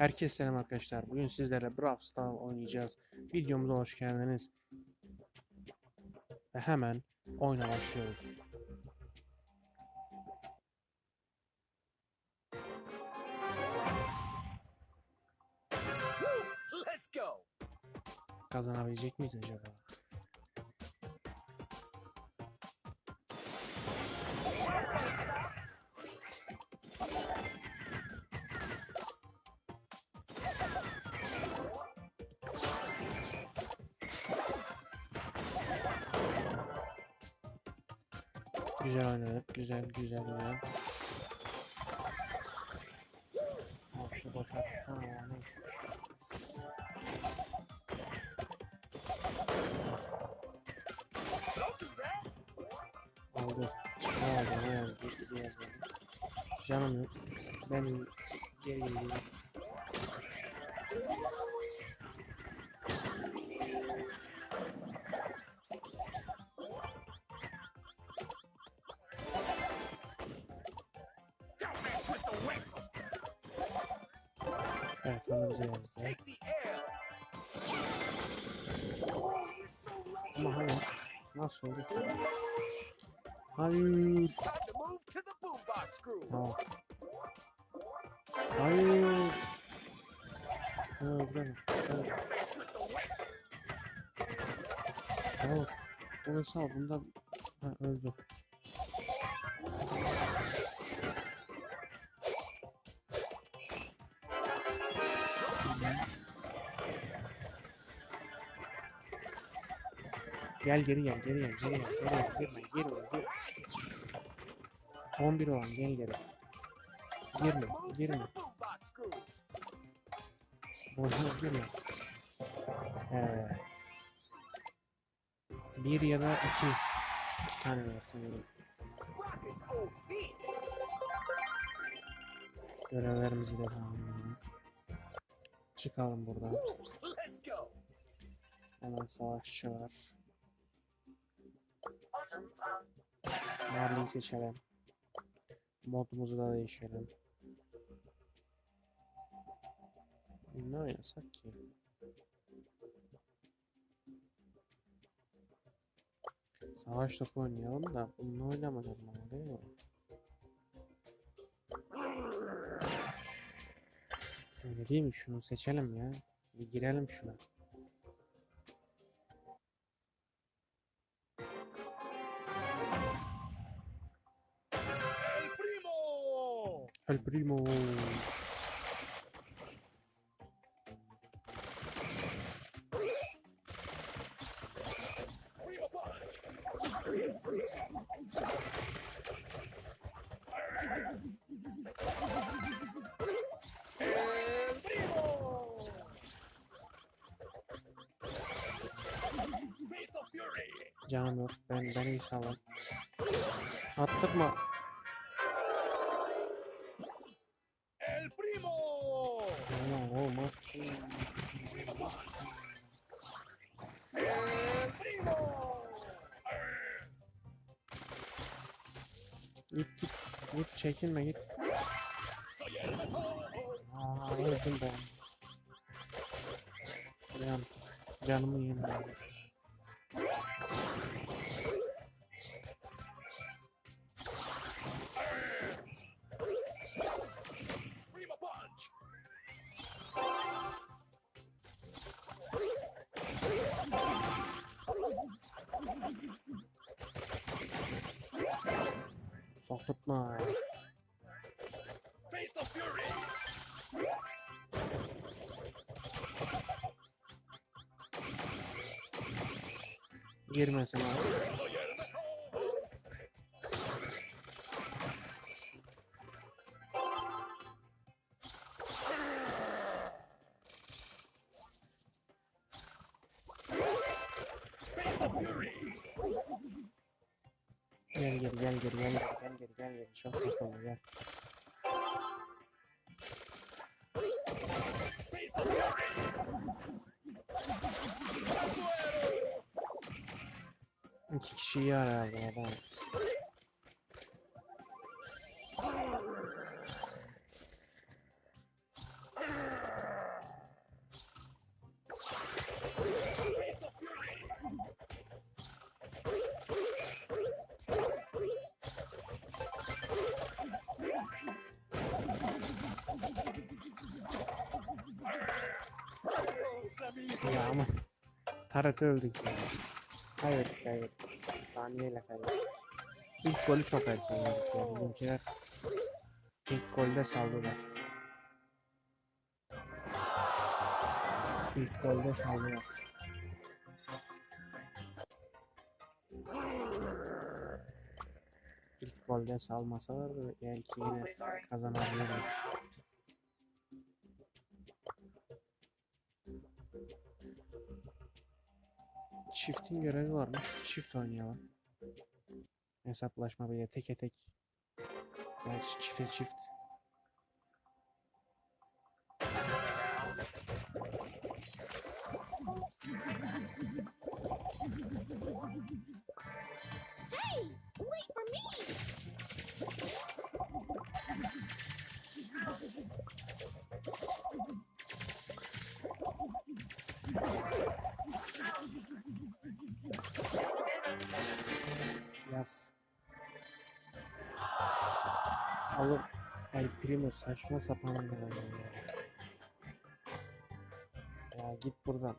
Herkese selam arkadaşlar. Bugün sizlerle Brawl Stars oynayacağız. Videomuza hoş geldiniz. Ve hemen oyuna başlıyoruz. Let's go. Kazanabilecek miyiz acaba? Güzel oynadık. Güzel güzel oynadık. Boşu boşa. Ha, neyse. Aldı. Ne oldu? Ne yazdı? Bizi yazdı. Canım yok. Ben geri geliyorum. aslanım. Oh, Ama hala nasıl oldu? Hayır. Tamam. Hayır. Ha, burada mı? Evet. Sağ ol. Bunu sağ ol. Bundan ha. Gel geri gel geri gel geri gel geri gel girme girme gir. 11 olan gel geri. Girme girme. Boşuna girme. Evet. Bir ya da iki. Tane var sanırım. Görevlerimizi de tamamlayalım. Çıkalım buradan. Hemen savaşçı var. Marley'i seçelim. Modumuzu da değişelim. Ne oynasak ki? Savaş topu oynayalım da bununla oynamadım ama değil mi? Öyle değil mi? Şunu seçelim ya. Bir girelim şuna. È il primo... Canımı ben ben inşallah. Attırma. Primo. Git git. Git çekinme git. Aa öldüm ben. Can. Canımı yedim. Korkutma. Girmesin abi. Gel geri gel geri gel geri gel geri gel geri çok sıkıldı gel. İki kişiyi arayalım adam. Taret öldük. Kaybettik kaybettik. Saniyeyle kaybettik. İlk golü çok erken yedik ya. Bizimkiler ilk golde saldılar. İlk golde saldılar. İlk golde salmasalar da belki yine kazanabilirler. Çiftin görevi varmış. Çift oynayalım. Hesaplaşma bile teke tek. Gerçi çifte çift. Wait for me! Oğlum El Primo saçma sapan ya. Ya git buradan.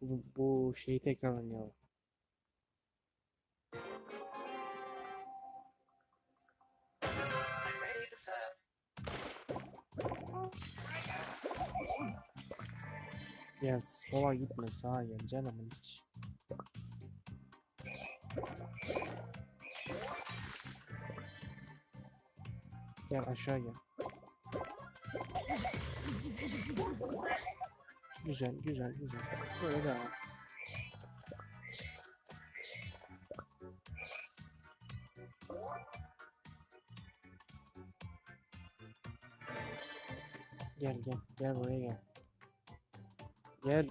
Bu, bu şeyi tekrar oynayalım. Ya sola gitme sağa gel canımın hiç. Gel aşağı gel. Güzel güzel güzel. Böyle devam. Gel gel gel buraya gel. Gel.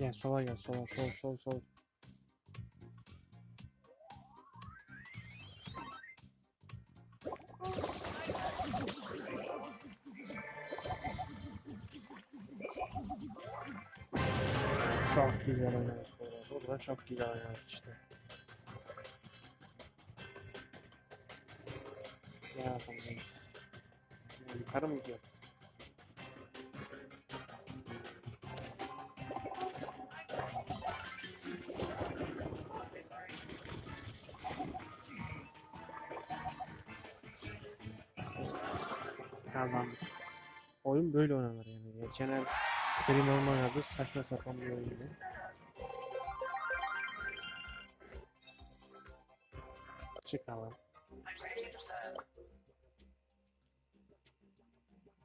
Gel sola gel sola sol sol sol. Çok güzel oynadık burada. Burada çok güzel oynadık işte. Ne yapamayız? Ya Yukarı mı gidiyor? Kazandık. Oyun böyle oynanır yani. Geçen el Green oynadı. Saçma sapan bir oyundu. Çıkalım.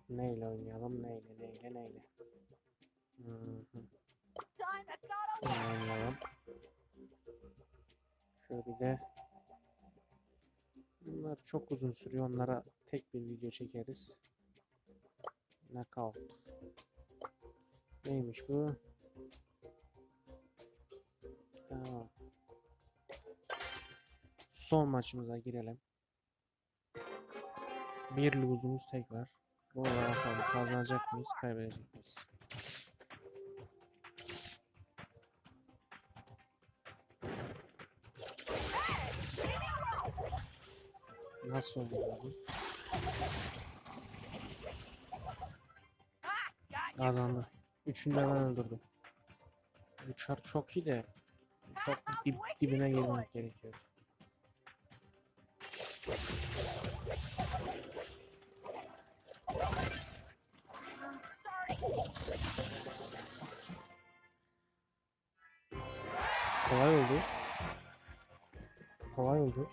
Neyle oynayalım? Neyle, neyle, neyle? Hı hı. Oynayalım. Şöyle bir de Bunlar çok uzun sürüyor. Onlara tek bir video çekeriz. Knockout. Neymiş bu? Tamam. Son maçımıza girelim. Bir lose'umuz tek var. Bu bakalım kazanacak mıyız, kaybedecek miyiz? Nasıl oluyor bu? Kazandı. Üçünü ben öldürdüm. Bu çok iyi de çok dip, dibine girmek gerekiyor. Kolay oldu. Kolay oldu.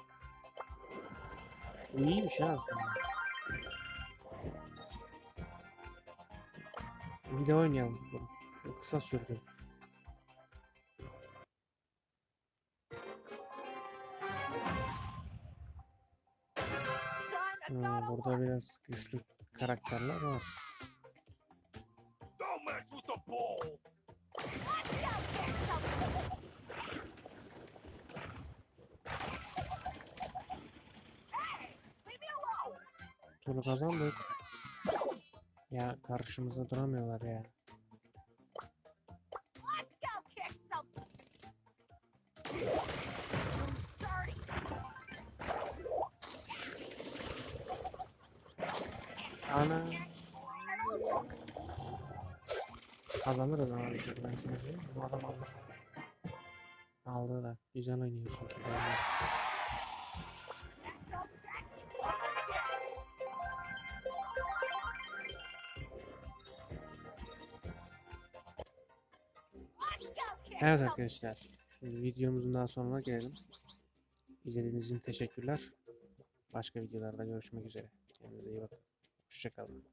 İyiymiş ha aslında. Bir de oynayalım. kısa sürdü. Hmm, burada biraz güçlü karakterler var. Turu kazandık. Ya karşımızda duramıyorlar ya. Ana. Kazanırız ama şey ben sana söyleyeyim. Bu adam alır. Aldı da. Güzel oynuyor çünkü. belli. Evet arkadaşlar. Videomuzun daha sonuna gelelim. İzlediğiniz için teşekkürler. Başka videolarda görüşmek üzere. Kendinize iyi bakın. Hoşçakalın.